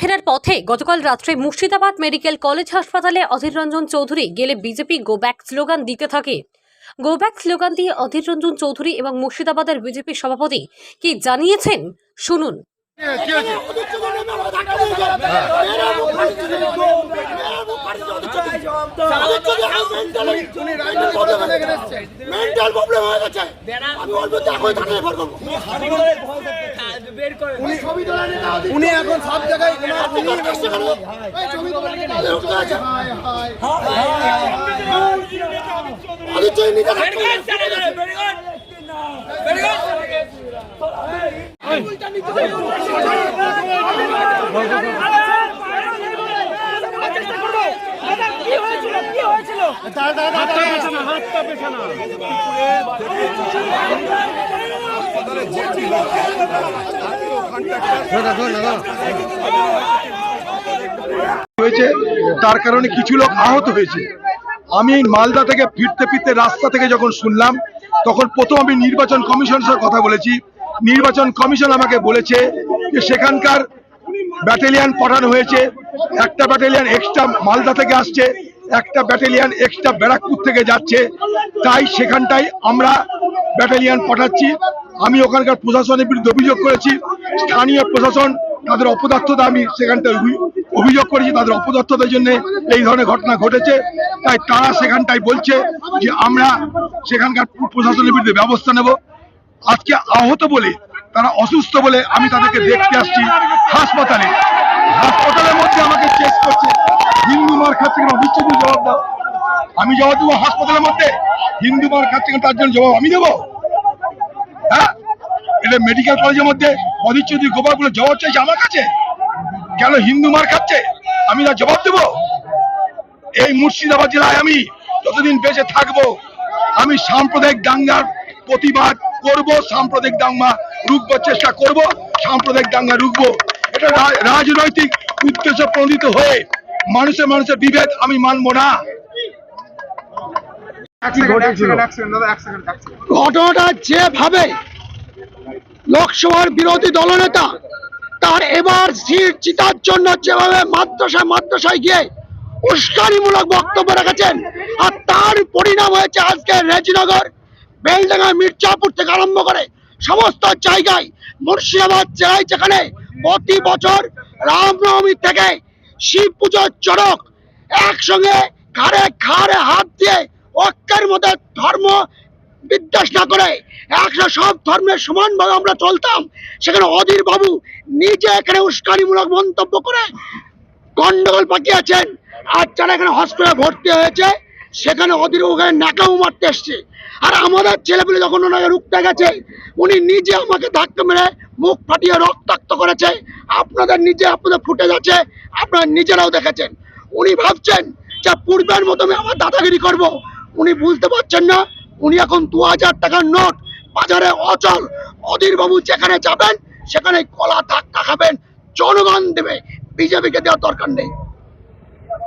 ফেরার পথে গতকাল রাত্রে মুর্শিদাবাদ মেডিকেল কলেজ হাসপাতালে অধীর রঞ্জন চৌধুরী গেলে বিজেপি গো ব্যাক স্লোগান দিতে থাকে। গো ব্যাক স্লোগান দিয়ে অধীর রঞ্জন চৌধুরী এবং মুর্শিদাবাদের বিজেপি সভাপতি কি জানিয়েছেন? শুনুন। মেন্টাল প্রবলেম হয়ে গেছে আমি অল্প দেখো থাকলে ভর করব উনি এখন সব জায়গায় ওনার হয়েছে, তার কারণে কিছু লোক আহত হয়েছে। আমি মালদা থেকে ফিরতে ফিরতে রাস্তা থেকে যখন শুনলাম, তখন প্রথম আমি নির্বাচন কমিশনের সাথে কথা বলেছি। নির্বাচন কমিশন আমাকে বলেছে যে সেখানকার ব্যাটালিয়ান পাঠানো হয়েছে। একটা ব্যাটালিয়ান এক্সট্রা মালদা থেকে আসছে। একটা ব্যাটালিয়ান এক্সট্রা ব্যারাকপুর থেকে যাচ্ছে। তাই সেখানটায় আমরা ব্যাটালিয়ান পাঠাচ্ছি। আমি ওখানকার প্রশাসনের বিরুদ্ধে অভিযোগ করেছি। স্থানীয় প্রশাসন তাদের অপদার্থতা আমি সেখানটায় অভিযোগ করেছি তাদের অপদার্থতার জন্য এই ধরনের ঘটনা ঘটেছে। তাই তারা সেখানটায় বলছে যে আমরা সেখানকার প্রশাসনের বিরুদ্ধে ব্যবস্থা নেব। আজকে আহত বলে, তারা অসুস্থ বলে আমি তাদেরকে দেখতে আসছি হাসপাতালে। হাসপাতালের মধ্যে আমাকে চেক করছে হিন্দু মার খাচ্ছে কেন বিচ্ছেদ জবাব দাও আমি জবাব দেবো হাসপাতালের মধ্যে। হিন্দু মার খাচ্ছে কেন তার জন্য জবাব আমি দেবো। হ্যাঁ? এটা মেডিকেল কলেজের মধ্যে অধীর চৌধুরী গোপালগুলো জবাব চাইছে আমার কাছে। কেন হিন্দু মার খাচ্ছে? আমি তার জবাব দেবো। এই মুর্শিদাবাদ জেলায় আমি যতদিন বেঁচে থাকব, আমি সাম্প্রদায়িক দাঙ্গার প্রতিবাদ করব, সাম্প্রদায়িক দাঙ্গা রুখবার চেষ্টা করব, সাম্প্রদায়িক দাঙ্গা রুখবো। এটা রাজনৈতিক উদ্দেশ্য প্রণীত হয়ে মানুষের মানুষের বিভেদ আমি মানবো না। ঘটনাটা যেভাবে লোকসভার বিরোধী দলনেতা তার এবার সিট জিতার জন্য যেভাবে মাদ্রাসায় মাদ্রাসায় গিয়ে উস্কানিমূলক বক্তব্য রেখেছেন আর তার পরিণাম হয়েছে আজকে রেজিনগর বেলডাঙ্গা মির্জাপুর থেকে আরম্ভ করে সমস্ত জায়গায় মুর্শিদাবাদ জেলায় যেখানে প্রতি বছর রামনবমী থেকে শিব পুজোর চড়ক একসঙ্গে ঘাড়ে ঘাড়ে হাত দিয়ে ঐক্যের মধ্যে ধর্ম বিদ্বেষ না করে একটা সব ধর্মের সমানভাবে আমরা চলতাম, সেখানে অধীর বাবু নিজে এখানে উস্কানিমূলক মন্তব্য করে গন্ডগোল পাকিয়েছেন। আর যারা এখানে হসপিটালে ভর্তি হয়েছে, সেখানে অধীর ওখানে নাকাও মারতে এসছে। আর আমাদের ছেলেপুলে যখন ওনাকে রুখতে গেছে, উনি নিজে আমাকে ধাক্কা মেরে মুখ ফাটিয়ে রক্তাক্ত করেছে। আপনাদের নিজে আপনাদের ফুটে যাচ্ছে আপনারা নিজেরাও দেখেছেন। উনি ভাবছেন যে পূর্বের মতো আমি আমার দাদাগিরি করব উনি বুঝতে পারছেন না। উনি এখন দু হাজার টাকার নোট। বাজারে অচল। অধীর বাবু যেখানে যাবেন সেখানে কলা ধাক্কা খাবেন। জনগণ দেবে। বিজেপিকে দেওয়ার দরকার নেই।